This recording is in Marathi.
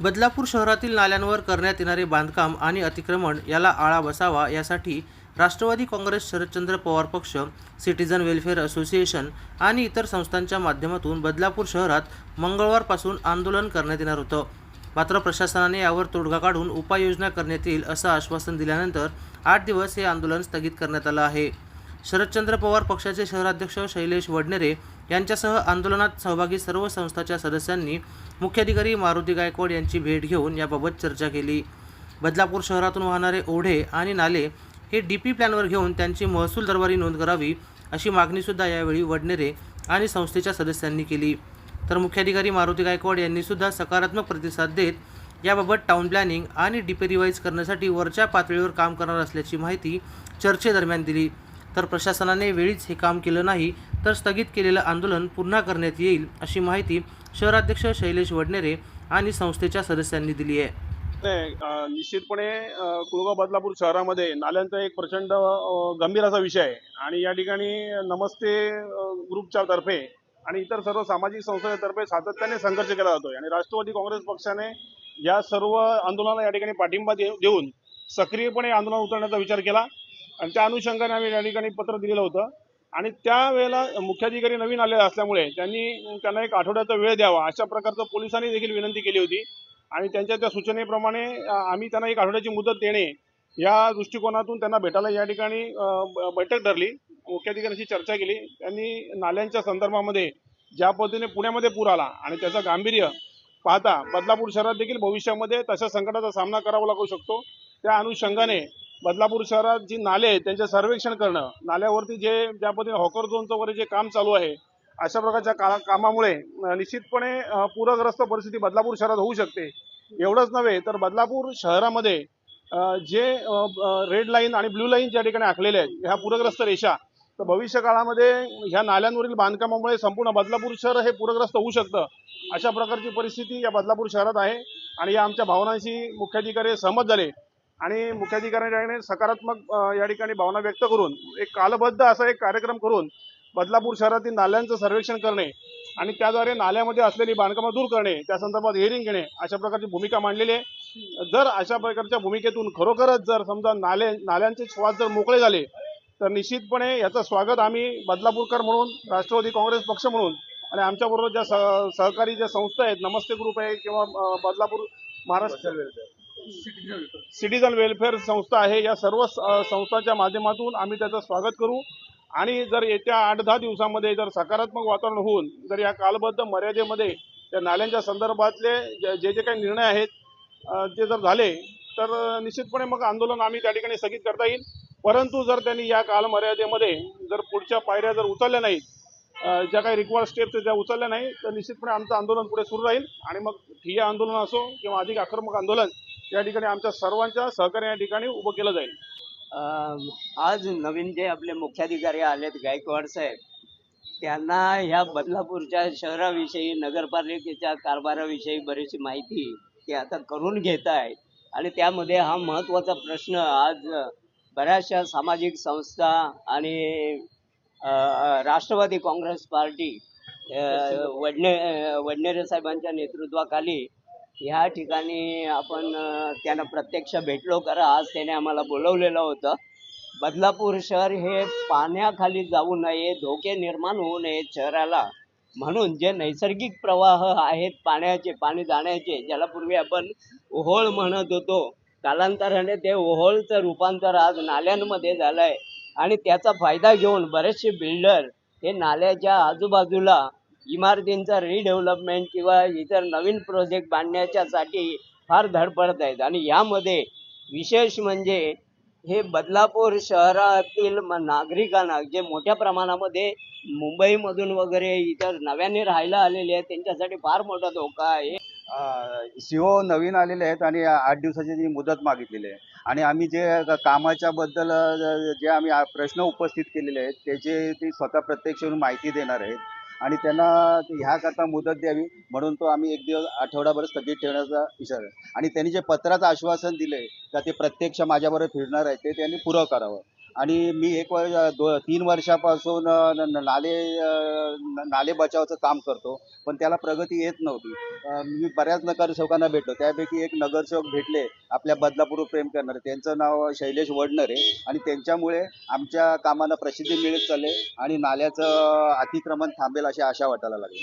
बदलापूर शहरातील नाल्यांवर करण्यात येणारे बांधकाम आणि अतिक्रमण याला आळा बसावा यासाठी राष्ट्रवादी काँग्रेस शरदचंद्र पवार पक्ष सिटीजन वेलफेअर असोसिएशन आणि इतर संस्थांच्या माध्यमातून बदलापूर शहरात मंगळवारपासून आंदोलन करण्यात येणार होतं. मात्र प्रशासनाने यावर तोडगा काढून उपाययोजना करण्यात येईल असं आश्वासन दिल्यानंतर आठ दिवस हे आंदोलन स्थगित करण्यात आलं आहे. शरदचंद्र पवार पक्षाचे शहराध्यक्ष शैलेश वडनेरे यांच्यासह आंदोलनात सहभागी सर्व संस्थाच्या सदस्यांनी मुख्याधिकारी मारुती गायकवाड यांची भेट घेऊन याबाबत चर्चा केली. बदलापूर शहरातून वाहणारे ओढे आणि नाले हे डी पी प्लॅनवर घेऊन त्यांची महसूल दरबारी नोंद करावी अशी मागणीसुद्धा यावेळी वडनेरे आणि संस्थेच्या सदस्यांनी केली. तर मुख्याधिकारी मारुती गायकवाड यांनीसुद्धा सकारात्मक प्रतिसाद देत याबाबत टाऊन प्लॅनिंग आणि डीपी रिवाईज करण्यासाठी वरच्या पातळीवर काम करणार असल्याची माहिती चर्चेदरम्यान दिली. तर प्रशासनाने वेळीच हे काम केलं नाही तर स्थगित केलेलं आंदोलन पुन्हा करण्यात येईल अशी माहिती शहराध्यक्ष शैलेश वडनेरे आणि संस्थेच्या सदस्यांनी दिली आहे. निश्चितपणे अं, कुळगाव बदलापूर शहरामध्ये नाल्यांचा एक प्रचंड गंभीर असा विषय आहे. आणि या ठिकाणी नमस्ते ग्रुपच्या तर्फे आणि इतर सर्व सामाजिक संस्थेतर्फे सातत्याने संघर्ष केला जातोय. आणि राष्ट्रवादी काँग्रेस पक्षाने या सर्व आंदोलनाला या ठिकाणी पाठिंबा दे- देऊन सक्रियपणे आंदोलन उतरण्याचा विचार केला. आणि त्या अनुषंगाने आम्ही या ठिकाणी पत्र दिलेलं होतं. आणि त्यावेळेला मुख्याधिकारी नवीन आलेले असल्यामुळे त्यांनी त्यांना एक आठवड्याचा वेळ द्यावा अशा प्रकारचं पोलिसांनी देखील विनंती केली होती. आणि त्यांच्या त्या सूचनेप्रमाणे आम्ही त्यांना एक आठवड्याची मुदत देणे या दृष्टिकोनातून त्यांना भेटायला या ठिकाणी ब- बैठक धरली. मुख्याधिकाऱ्यांशी चर्चा केली. त्यांनी नाल्यांच्या संदर्भामध्ये ज्या पद्धतीने पुण्यामध्ये पूर आला आणि त्याचं गांभीर्य पाहता बदलापूर शहरात देखील भविष्यामध्ये तशा संकटाचा सामना करावा लागू शकतो. त्या अनुषंगाने बदलापूर शहरात जी नाले आहेत त्यांचे सर्वेक्षण करणं नाल्यावरती जे ज्या पद्धतीने हॉकर झोनचं वगैरे जे काम चालू आहे अशा प्रकारच्या का कामामुळे निश्चितपणे पूरग्रस्त परिस्थिती बदलापूर शहरात होऊ शकते. एवढंच नव्हे तर बदलापूर शहरामध्ये जे रेड लाईन आणि ब्ल्यू लाईन ज्या ठिकाणी आखलेल्या आहेत ह्या पूरग्रस्त रेषा तर भविष्य काळामध्ये ह्या नाल्यांवरील बांधकामामुळे संपूर्ण बदलापूर शहर हे पूरग्रस्त होऊ शकतं अशा प्रकारची परिस्थिती या बदलापूर शहरात आहे. आणि या आमच्या भावनांशी मुख्याधिकारी सहमत झाले. आणि मुख्याधिकाऱ्यांनी सकारात्मक या ठिकाणी भावना व्यक्त करून एक कालबद्ध असा एक कार्यक्रम करून बदलापूर शहरातील नाल्यांचं सर्वेक्षण करणे आणि त्याद्वारे नाल्यामध्ये असलेली बांधकामं दूर करणे त्या संदर्भात हिअरिंग घेणे अशा प्रकारची भूमिका मांडलेली आहे. जर अशा प्रकारच्या भूमिकेतून खरोखरच जर समजा नाले नाल्यांचे श्वास जर मोकळे झाले तर निश्चितपणे याचं स्वागत आम्ही बदलापूरकर म्हणून राष्ट्रवादी काँग्रेस पक्ष म्हणून आणि आमच्याबरोबर ज्या सहकारी ज्या संस्था आहेत नमस्ते ग्रुप आहे किंवा बदलापूर महाराष्ट्र सिटीजन वेलफेअर संस्था आहे. या सर्व स- संस्थांच्या माध्यमातून आम्ही त्याचं स्वागत करू. आणि जर येत्या आठ दहा दिवसामध्ये जर सकारात्मक वातावरण होऊन जर या कालबद्ध मर्यादेमध्ये त्या नाल्यांच्या संदर्भातले जे जे जे काही निर्णय आहेत ते जर झाले तर निश्चितपणे मग आंदोलन आम्ही त्या ठिकाणी स्थगित करता येईल. परंतु जर त्यांनी या कालमर्यादेमध्ये जर पुढच्या पायऱ्या जर उचलल्या नाहीत ज्या काही रिक्वायर्ड स्टेप्स ज्या उचलल्या नाही तर निश्चितपणे आमचं आंदोलन पुढे सुरू राहील. आणि मग ठिय्या आंदोलन असो किंवा अधिक आक्रमक आंदोलन या ठिकाणी आमच्या सर्वांच्या सहकार्य या ठिकाणी उभं केलं जाईल. आज नवीन जे आपले मुख्याधिकारी आलेत गायकवाड साहेब त्यांना ह्या बदलापूरच्या शहराविषयी नगरपालिकेच्या कारभाराविषयी बरीचशी माहिती ते आता करून घेत आहेत. आणि त्यामध्ये हा महत्त्वाचा प्रश्न आज बऱ्याचशा सामाजिक संस्था आणि राष्ट्रवादी काँग्रेस पार्टी वडणे वडने वडनेरे साहेबांच्या नेतृत्वाखाली ह्या ठिकाणी आपण त्यांना प्रत्यक्ष भेटलो करा आज त्याने आम्हाला बोलवलेलं होतं. बदलापूर शहर हे पाण्याखाली जाऊ नये धोके निर्माण होऊ नयेत शहराला. म्हणून जे नैसर्गिक प्रवाह आहेत पाण्याचे पाणी जाण्याचे ज्याला पूर्वी आपण ओहोळ म्हणत होतो कालांतराने ते ओहोळचं रूपांतर आज नाल्यांमध्ये झालं आहे आणि त्याचा फायदा घेऊन बरेचसे बिल्डर हे नाल्याच्या आजूबाजूला इमारतींचा रिडेव्हलपमेंट किंवा इतर नवीन प्रोजेक्ट बांधण्याच्यासाठी फार धडपडत आहेत. आणि यामध्ये विशेष म्हणजे हे बदलापूर शहरातील नागरिकांना जे मोठ्या प्रमाणामध्ये मुंबईमधून वगैरे इतर नव्याने राहायला आलेले आहेत त्यांच्यासाठी फार मोठा धोका आहे. सीओ नवीन आलेले आहेत आणि आठ दिवसाची जी मुदत मागितलेली आहे. आणि आम्ही जे कामाच्या बद्दल जे आम्ही प्रश्न उपस्थित केलेले आहेत त्याचे ते स्वतः प्रत्यक्ष माहिती देणार आहेत. आणि त्यांना ह्याकरता मुदत द्यावी म्हणून तो आम्ही एक दिवस आठवडाभर स्थगित ठेवण्याचा इशारा आणि त्यांनी जे पत्राचं आश्वासन दिलंय का ते प्रत्यक्ष माझ्याबरोबर फिरणार आहे ते त्यांनी पुरं करावं. आणि मी एक वर्ष दो तीन वर्षापासून न- न- नाले न- नाले बचावचं काम करतो पण त्याला प्रगती येत नव्हती. मी बऱ्याच नगरसेवकांना भेटलो. त्यापैकी एक नगरसेवक भेटले आपल्या बदलापूर प्रेम करणारे. त्यांचं नाव शैलेश वडनरे आणि त्यांच्यामुळे आमच्या कामाला प्रसिद्धी मिळत चालले आणि नाल्याचं अतिक्रमण थांबेल अशी आशा वाटायला लागली.